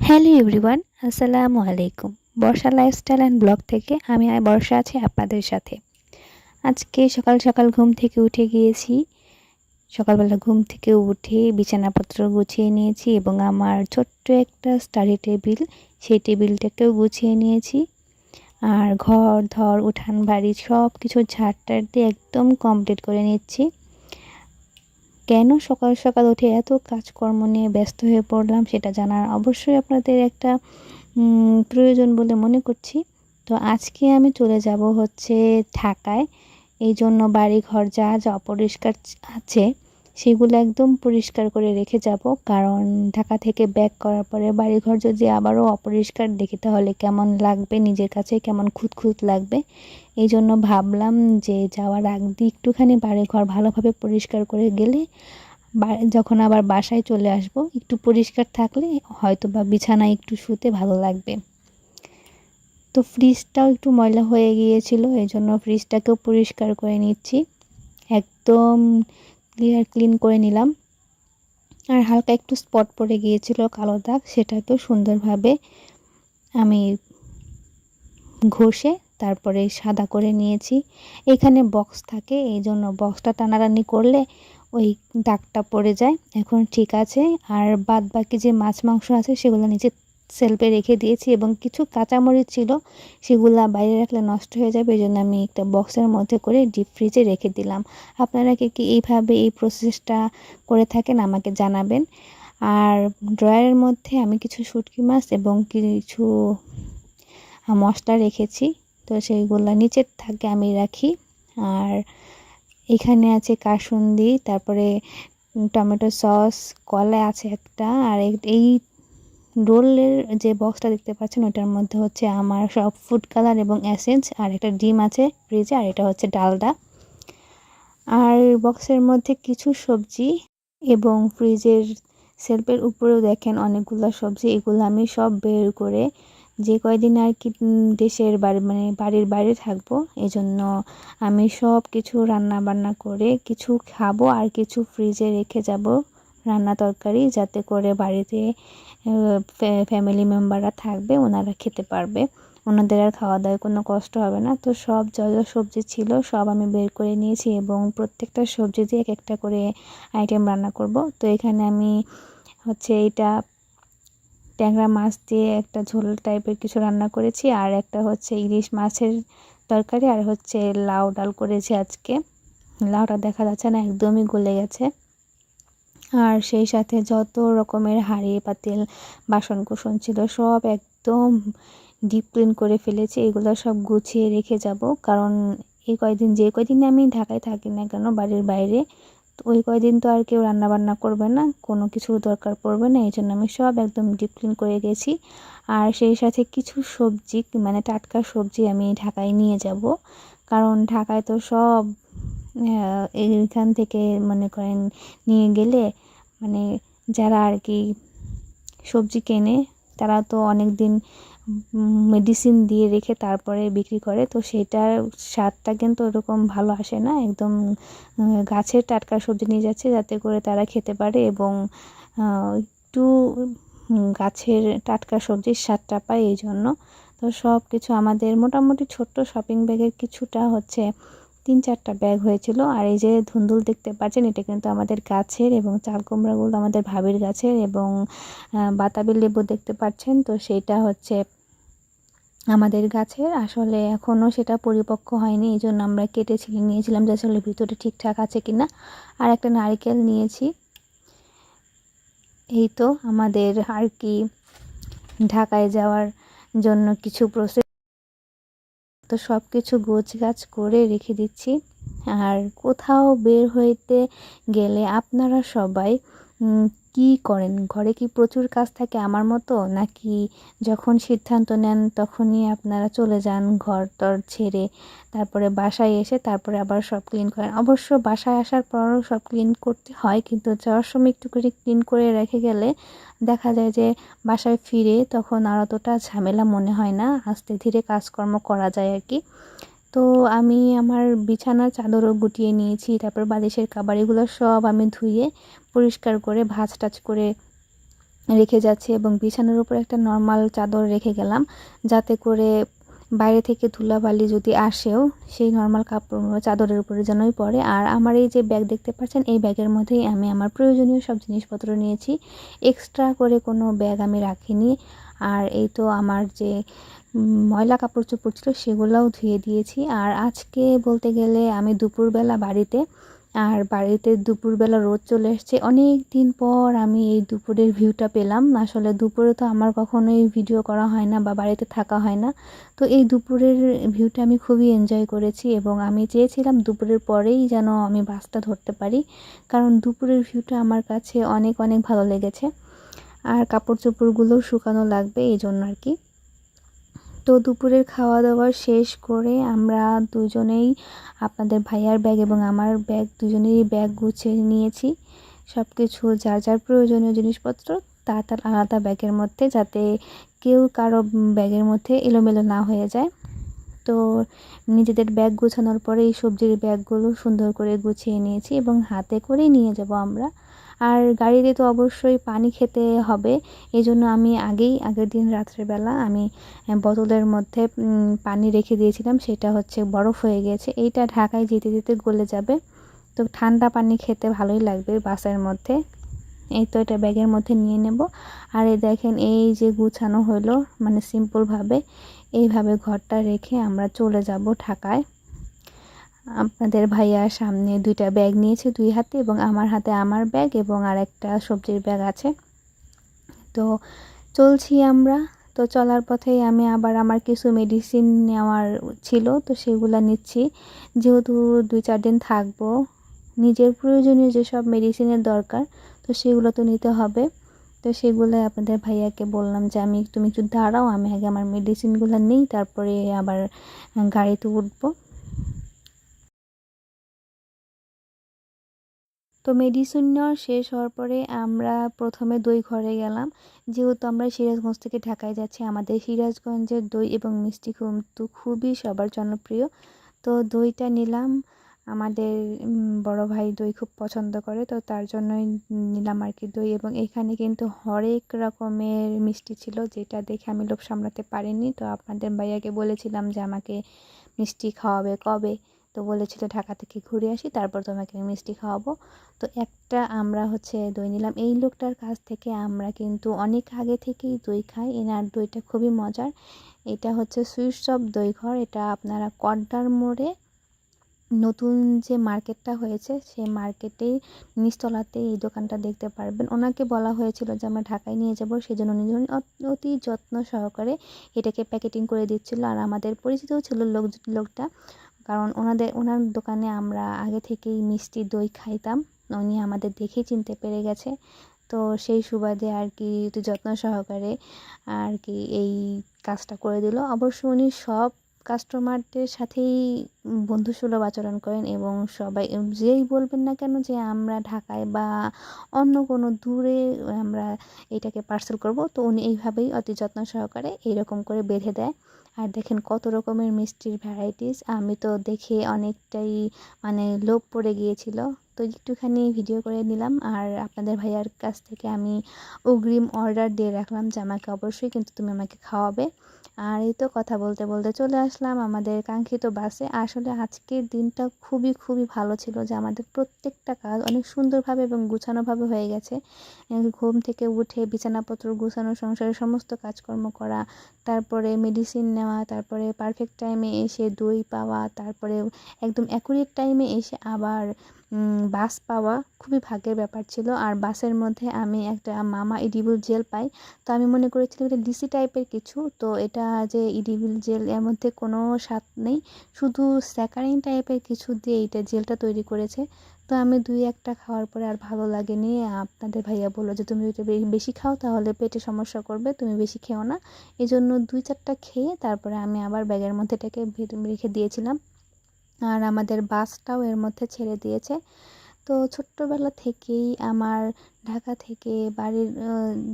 Hello everyone আসসালামু আলাইকুম বর্ষা lifestyle and blog থেকে আমি বর্ষা আছি আপনাদের সাথে। আজকে সকাল সকাল ঘুম থেকে উঠে গিয়েছি। সকালবেলা ঘুম থেকে উঠে বিছানাপত্র গুছিয়ে নিয়েছি এবং আমার ছোট্ট একটা স্টাডি টেবিল সেই টেবিলটাকেও গুছিয়ে নিয়েছি। আর ঘর, ধর উঠান বাড়ি সব কিছু ঝাড়টার দিয়ে একদম কমপ্লিট করে নিচ্ছি। কেন সকাল সকাল উঠে এত কাজকর্ম নিয়ে ব্যস্ত হয়ে পড়লাম সেটা জানার অবশ্যই আপনাদের একটা প্রয়োজন বলে মনে করছি। তো আজকে আমি চলে যাব হচ্ছে ঢাকায়। এই জন্য বাড়ি ঘর যা যা অপরিষ্কার আছে সেগুলো একদম পরিষ্কার করে রেখে যাব। কারণ ঢাকা থেকে ব্যাক করার পরে বাড়িঘর যদি আবারও অপরিষ্কার দেখি, তাহলে কেমন লাগবে? নিজের কাছে কেমন খুঁতখুত লাগবে? এই জন্য ভাবলাম যে যাওয়ার আগ দিয়ে একটুখানি বাড়িঘর ভালোভাবে পরিষ্কার করে গেলে যখন আবার বাসায় চলে আসব, একটু পরিষ্কার থাকলে হয়তো বা বিছানায় একটু শুতে ভালো লাগবে। তো ফ্রিজটাও একটু ময়লা হয়ে গিয়েছিল এই জন্য ফ্রিজটাকেও পরিষ্কার করে নিচ্ছি। একদম ক্লিয়ার ক্লিন করে নিলাম। আর হালকা একটু স্পট পড়ে গিয়েছিল কালো দাগ সেটাকেও সুন্দরভাবে আমি ঘষে তারপরে সাদা করে নিয়েছি। এখানে বক্স থাকে, এই জন্য বক্সটা টানাটানি করলে ওই দাগটা পড়ে যায়। এখন ঠিক আছে, আর বাদ বাকি যে মাছ মাংস আছে, সেগুলো নিচে সেলফে রেখে দিয়েছি এবং কিছু কাঁচামরিচ ছিল, সেগুলো বাইরে রাখলে নষ্ট হয়ে যাবে এই জন্য আমি একটা বক্সের মধ্যে করে ডিপ ফ্রিজে রেখে দিলাম। আপনারা কি কি এইভাবে এই প্রসেসটা করে থাকেন আমাকে জানাবেন। আর ড্রয়ারের মধ্যে আমি কিছু শুটকি মাছ এবং কিছু মশলা রেখেছি, তো সেইগুলো নিচের থাকে আমি রাখি। আর এখানে আছে কাসুন্দি, তারপরে টমেটো সস, কলা আছে একটা, আর এই রোলের যে বক্সটা দেখতে পাচ্ছেন ওটার মধ্যে হচ্ছে আমার সব ফুড কালার এবং অ্যাসেন্স আর একটা ডিম আছে ফ্রিজে, আর এটা হচ্ছে ডালডা। আর বক্সের মধ্যে কিছু সবজি এবং ফ্রিজের সেলফের উপরেও দেখেন অনেকগুলো সবজি, এগুলো আমি সব বের করে যে কয়দিন আর কি দেশের বাড়ি মানে বাড়ির বাইরে থাকব, এজন্য আমি সব কিছু রান্না বান্না করে কিছু খাব আর কিছু ফ্রিজে রেখে যাব। রান্না তরকারি যাতে করে বাড়িতে ফ্যামিলি মেম্বাররা থাকবে, ওনারা খেতে পারবে। ওনাদের আর খাওয়া দাওয়ায় কোনো কষ্ট হবে না। তো সব যা যা সবজি ছিল সব আমি বের করে নিয়েছি এবং প্রত্যেকটা সবজি দিয়ে এক একটা করে আইটেম রান্না করব। তো এখানে আমি হচ্ছে এটা ট্যাংরা মাছ দিয়ে একটা ঝোল টাইপের কিছু রান্না করেছি। আর একটা হচ্ছে ইলিশ মাছের তরকারি, আর হচ্ছে লাউ ডাল করেছি আজকে। লাউটা দেখা যাচ্ছে না, একদমই গলে গেছে। আর সেই সাথে যত রকমের হাঁড়ি, পাতিল বাসন কুসন ছিল, সব একদম ডিপ ক্লিন করে ফেলেছি। এগুলো সব গুছিয়ে রেখে যাব। কারণ এই কয়দিন, যে কয়দিন আমি ঢাকায় থাকি না কেন, বাড়ির বাইরে, তো ওই কয়দিন তো আর কেউ রান্না বান্না করবে না, কোনো কিছু দরকার পড়বে না, এই জন্য আমি সব একদম ডিপ ক্লিন করে গেছি। আর সেই সাথে কিছু সবজি মানে টাটকা সবজি আমি ঢাকায় নিয়ে যাব। কারণ ঢাকায় তো সব এইখান থেকে মনে করেন নিয়ে গেলে মানে যারা আর কি সবজি কেনে, তারা তো অনেক দিন মেডিসিন দিয়ে রেখে তারপরে বিক্রি করে, তো সেটার স্বাদটা কিন্তু ওরকম ভালো আসে না। একদম গাছের টাটকা সবজি নিয়ে যাচ্ছে যাতে করে তারা খেতে পারে এবং একটু গাছের টাটকা সবজির স্বাদটা পায় এই জন্য তো সব কিছু আমাদের মোটামুটি ছোট্ট শপিং ব্যাগের কিছুটা হচ্ছে তিন চারটা ব্যাগ হয়েছিল। আর এই যে ধুন্দুল দেখতে পাচ্ছেন, এটা কিন্তু আমাদের গাছের এবং চাল কুমড়াগুলো আমাদের ভাবির গাছের এবং বাতাবি লেবু দেখতে পাচ্ছেন। তো সেটা হচ্ছে আমাদের গাছের। আসলে এখনও সেটা পরিপক্ক হয়নি এই জন্য আমরা কেটে ছিলে নিয়েছিলাম যে আসলে ভিতরে ঠিকঠাক আছে কি না আর একটা নারিকেল নিয়েছি। এই তো আমাদের আর কি ঢাকায় যাওয়ার জন্য কিছু প্রসেস তো সব কিছু গোছ গাছ করে রেখে দিচ্ছি। আর কোথাও বের হইতে গেলে আপনারা সবাই কি করেন? ঘরে কি প্রচুর কাজ থাকে আমার মতো? নাকি যখন সিদ্ধান্ত নেন তখনই আপনারা চলে যান ঘর টর ছেড়ে, তারপরে বাসায় এসে তারপরে আবার সব ক্লিন করেন। অবশ্য বাসায় আসার পরও সব ক্লিন করতে হয়, কিন্তু যাওয়ার সময় একটু করে ক্লিন করে রেখে গেলে দেখা যায় যে বাসায় ফিরে তখন আর অতটা ঝামেলা মনে হয় না, আস্তে ধীরে কাজকর্ম করা যায় আর কি। তো আমি আমার বিছানার চাদরও গুটিয়ে নিয়েছি, তারপর বালিশের কাবার এগুলো সব আমি ধুয়ে পরিষ্কার করে ভাজ টাজ করে রেখে যাচ্ছি এবং বিছানার উপর একটা নর্মাল চাদর রেখে গেলাম যাতে করে বাইরে থেকে ধুলাবালি যদি আসেও সেই নর্মাল কাপড় চাদরের উপরে যেনই পড়ে। আর আমার এই যে ব্যাগ দেখতে পাচ্ছেন, এই ব্যাগের মধ্যেই আমি আমার প্রয়োজনীয় সব জিনিসপত্র নিয়েছি। এক্সট্রা করে কোনো ব্যাগ আমি রাখিনি। আর এই তো আমার যে ময়লা কাপড় চোপড় ছিল সেগুলোও ধুয়ে দিয়েছি। আর আজকে বলতে গেলে আমি দুপুরবেলা বাড়িতে আর বাড়িতে দুপুরবেলা রোদ চলে এসছে। অনেক দিন পর আমি এই দুপুরের ভিউটা পেলাম। আসলে দুপুরে তো আমার কখনোই ভিডিও করা হয় না বা বাড়িতে থাকা হয় না। তো এই দুপুরের ভিউটা আমি খুবই এনজয় করেছি এবং আমি চেয়েছিলাম দুপুরের পরেই যেন আমি বাসটা ধরতে পারি। কারণ দুপুরের ভিউটা আমার কাছে অনেক অনেক ভালো লেগেছে। আর কাপড় চোপড়গুলোও শুকানো লাগবে, এই জন্য আর কি। তো দুপুরের খাওয়া দাওয়া শেষ করে আমরা দুজনেই আপনাদের ভাইয়ার ব্যাগ এবং আমার ব্যাগ দুজনেই ব্যাগ গুছিয়ে নিয়েছি। সব কিছু যার যার প্রয়োজনীয় জিনিসপত্র তার তার আলাদা ব্যাগের মধ্যে যাতে কেউ কারও ব্যাগের মধ্যে এলোমেলো না হয়ে যায়। তো নিজেদের ব্যাগ গুছানোর পরে এই সবজির ব্যাগগুলো সুন্দর করে গুছিয়ে নিয়েছি এবং হাতে করেই নিয়ে যাব আমরা। আর গাড়িতে তো অবশ্যই পানি খেতে হবে। এই জন্য আমি আগেই, আগের দিন রাত্রেবেলা আমি বোতলের মধ্যে পানি রেখে দিয়েছিলাম। সেটা হচ্ছে বরফ হয়ে গেছে। এইটা ঢাকায় যেতে যেতে গলে যাবে। তো ঠান্ডা পানি খেতে ভালোই লাগবে বাসের মধ্যে। এই তো এটা ব্যাগের মধ্যে নিয়ে নেব। আর এই দেখেন, এই যে গুছানো হলো মানে সিম্পলভাবে এইভাবে ঘরটা রেখে আমরা চলে যাব ঢাকায়। আপনাদের ভাইয়া সামনে দুইটা ব্যাগ নিয়েছে দুই হাতে এবং আমার হাতে আমার ব্যাগ এবং আর একটা সবজির ব্যাগ আছে। তো চলছি আমরা। তো চলার পথেই আমি আবার আমার কিছু মেডিসিন নেওয়ার ছিল, তো সেগুলো নিচ্ছি। যেহেতু দুই চার দিন থাকব, নিজের প্রয়োজনীয় যেসব মেডিসিনের দরকার, তো সেগুলো তো নিতে হবে। তো সেগুলো আপনাদের ভাইয়াকে বললাম যে আমি তুমি একটু দাঁড়াও, আমি আগে আমার মেডিসিনগুলো নিই, তারপরে আবার গাড়িতে উঠবো। তো মেডিসিন নেওয়া শেষ হওয়ার পরে আমরা প্রথমে দই ঘরে গেলাম। যেহেতু আমরা সিরাজগঞ্জ থেকে ঢাকায় যাচ্ছি, আমাদের সিরাজগঞ্জের দই এবং মিষ্টি কিন্তু খুবই সবার জনপ্রিয়। তো দইটা নিলাম। আমাদের বড় ভাই দই খুব পছন্দ করে, তো তার জন্যই নিলাম আর কি দই। এবং এখানে কিন্তু হরেক রকমের মিষ্টি ছিল, যেটা দেখে আমি লোভ সামলাতে পারিনি। তো আপনাদের ভাইয়াকে বলেছিলাম যে আমাকে মিষ্টি খাওয়াবে কবে। তো বলেছিল ঢাকা থেকে ঘুরে আসি, তারপর তোমাকে মিষ্টি খাওয়াবো। তো একটা আমরা হচ্ছে দই নিলাম। এই লোকটার কাছ থেকে আমরা কিন্তু অনেক আগে থেকেই দই খাই। এনার দইটা খুবই মজার। এটা হচ্ছে সুইটস অফ দই ঘর। এটা আপনারা কড্ডার মোড়ে নতুন যে মার্কেটটা হয়েছে, সেই মার্কেটেই নিচতলাতে এই দোকানটা দেখতে পারবেন। ওনাকে বলা হয়েছিল যে আমরা ঢাকায় নিয়ে যাব সেই জন্য উনি অতি যত্ন সহকারে এটাকে প্যাকেটিং করে দিচ্ছিল। আর আমাদের পরিচিতও ছিল লোক, লোকটা। কারণ ওনাদের, ওনার দোকানে আমরা আগে থেকেই মিষ্টি দই খাইতাম। উনি আমাদের দেখেই চিনতে পেরে গেছে। তো সেই সুবাদে আর কি, একটু যত্ন সহকারে আর কি এই কাজটা করে দিল। অবশ্য উনি সব কাস্টমারদের সাথেই বন্ধুসুলভ আচরণ করেন এবং সবাই, যেই বলবেন না কেন যে আমরা ঢাকায় বা অন্য কোনো দূরে আমরা এটাকে পার্সেল করব, তো উনি এইভাবেই অতি যত্ন সহকারে এইরকম করে বেঁধে দেয়। আর দেখেন কত রকমের মিষ্টির ভ্যারাইটিস আমি তো দেখে অনেকটাই মানে লোভ পড়ে গিয়েছিল। তো একটুখানি ভিডিও করে নিলাম। আর আপনাদের ভাইয়ার কাছ থেকে আমি অগ্রিম অর্ডার দিয়ে রাখলাম যে আমাকে অবশ্যই কিন্তু তুমি আমাকে খাওয়াবে। আর এই তো কথা বলতে বলতে চলে আসলাম আমাদের কাঙ্ক্ষিত বাসে। আসলে আজকের দিনটা খুবই খুবই ভালো ছিল যে আমাদের প্রত্যেকটা কাজ অনেক সুন্দরভাবে এবং গুছানোভাবে হয়ে গেছে। ঘুম থেকে উঠে বিছানাপত্র গুছানো, সংসারের সমস্ত কাজকর্ম করা, তারপরে মেডিসিন নেওয়া, তারপরে পারফেক্ট টাইমে এসে দই পাওয়া, তারপরে একদম অ্যাকুরেট টাইমে এসে আবার বাস পাওয়া খুবই ভাগ্যের ব্যাপার ছিল। আর বাসের মধ্যে আমি একটা মামা ইডিবুল জেল পাই। তো আমি মনে করেছিলাম এটা ডিসি টাইপের কিছু। তো এটা যে ইডিবল জেল, এর মধ্যে কোনো স্বাদ নেই। শুধু স্যাকারিন টাইপের কিছু দিয়ে এইটা জেলটা তৈরি করেছে। তো আমি দুই একটা খাওয়ার পরে আর ভালো লাগেনি। আপনাদের ভাইয়া বলল যে, তুমি এটা বেশি খাও তাহলে পেটে সমস্যা করবে, তুমি বেশি খেও না। এই জন্য দুই চারটা খেয়ে তারপরে আমি আবার ব্যাগের মধ্যে এটাকে রেখে দিয়েছিলাম। আর আমাদের বাসটাও এর মধ্যে ছেড়ে দিয়েছে। তো ছোট্টবেলা থেকেই আমার ঢাকা থেকে বাড়ির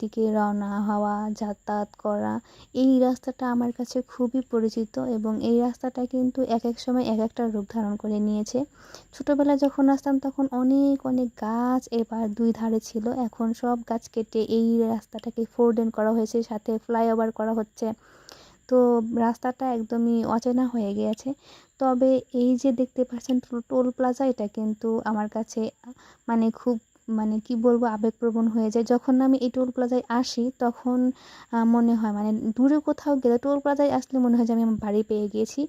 দিকে রওনা হওয়া, যাতায়াত করা, এই রাস্তাটা আমার কাছে খুবই পরিচিত এবং এই রাস্তাটা কিন্তু এক এক সময় এক একটা রূপ ধারণ করে নিয়েছে। ছোটোবেলায় যখন আসতাম তখন অনেক অনেক গাছ এবার দুই ধারে ছিল। এখন সব গাছ কেটে এই রাস্তাটাকে ফোর লেন করা হয়েছে, সাথে ফ্লাইওভার করা হচ্ছে। তো রাস্তাটা একদমই অচেনা হয়ে গিয়েছে। তবে এই যে দেখতে পাচ্ছেন টোল প্লাজা, এটা কিন্তু আমার কাছে মানে খুব মানে কি বলব, আবেগপ্রবণ হয়ে যায়। যখন আমি এই টোল প্লাজায় আসি, তখন মনে হয় মানে দূরে কোথাও গেলে টোল প্লাজায় আসলে মনে হয় যে আমি আমার বাড়ি পেয়ে গিয়েছি।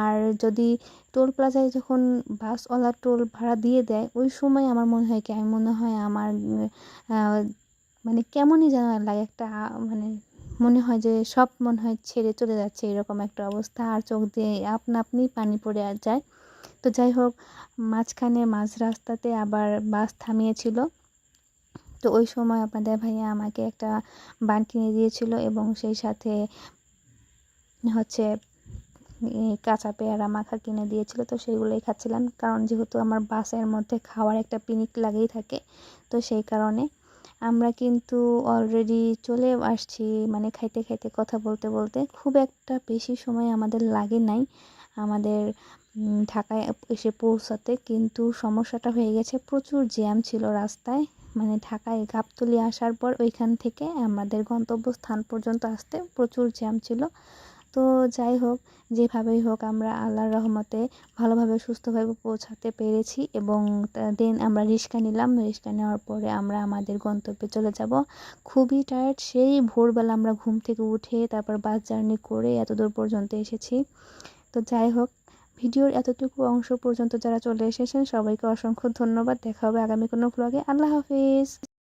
আর যদি টোল প্লাজায় যখন বাসওয়ালা টোল ভাড়া দিয়ে দেয়, ওই সময় আমার মনে হয় কি, আমি মনে হয় আমার মানে কেমনই যেন লাগে একটা মানে মনে হয় যে সব মনে হয় ছেড়ে চলে যাচ্ছে এরকম একটা অবস্থা। আর চোখ দিয়ে আপনা আপনি পানি পড়ে আর যায়। তো যাই হোক, মাঝখানে মাঝ রাস্তাতে আবার বাস থামিয়েছিল। তো ওই সময় আপনাদের ভাইয়া আমাকে একটা বান কিনে দিয়েছিল এবং সেই সাথে হচ্ছে কাঁচা পেয়ারা মাখা কিনে দিয়েছিল। তো সেইগুলোই খাচ্ছিলাম। কারণ যেহেতু আমার বাসের মধ্যে খাওয়ার একটা পিনিক লাগেই থাকে, তো সেই কারণে আমরা কিন্তু অলরেডি চলে আসছি মানে খাইতে খাইতে কথা বলতে বলতে। খুব একটা বেশি সময় আমাদের লাগে নাই আমাদের ঢাকায় এসে পৌঁছাতে। কিন্তু সমস্যাটা হয়ে গেছে, প্রচুর জ্যাম ছিল রাস্তায়। মানে ঢাকায় গাবতলি আসার পর ওইখান থেকে আমাদের গন্তব্যস্থান পর্যন্ত আসতে প্রচুর জ্যাম ছিল। তো যাই হোক, যেভাবেই হোক আমরা আল্লাহর রহমতে ভালোভাবে সুস্থভাবে পৌঁছাতে পেরেছি এবং দেন আমরা রিক্সা নিলাম। রিক্সা নেওয়ার পরে আমরা আমাদের গন্তব্যে চলে যাব। খুবই টায়ার্ড সেই ভোরবেলা আমরা ঘুম থেকে উঠে তারপর বাস জার্নি করে এত দূর পর্যন্ত এসেছি। তো যাই হোক, ভিডিওর এতটুকু অংশ পর্যন্ত যারা চলে এসেছেন, সবাইকে অসংখ্য ধন্যবাদ। দেখা হবে আগামী কোনো ব্লগে আল্লাহ হাফিজ।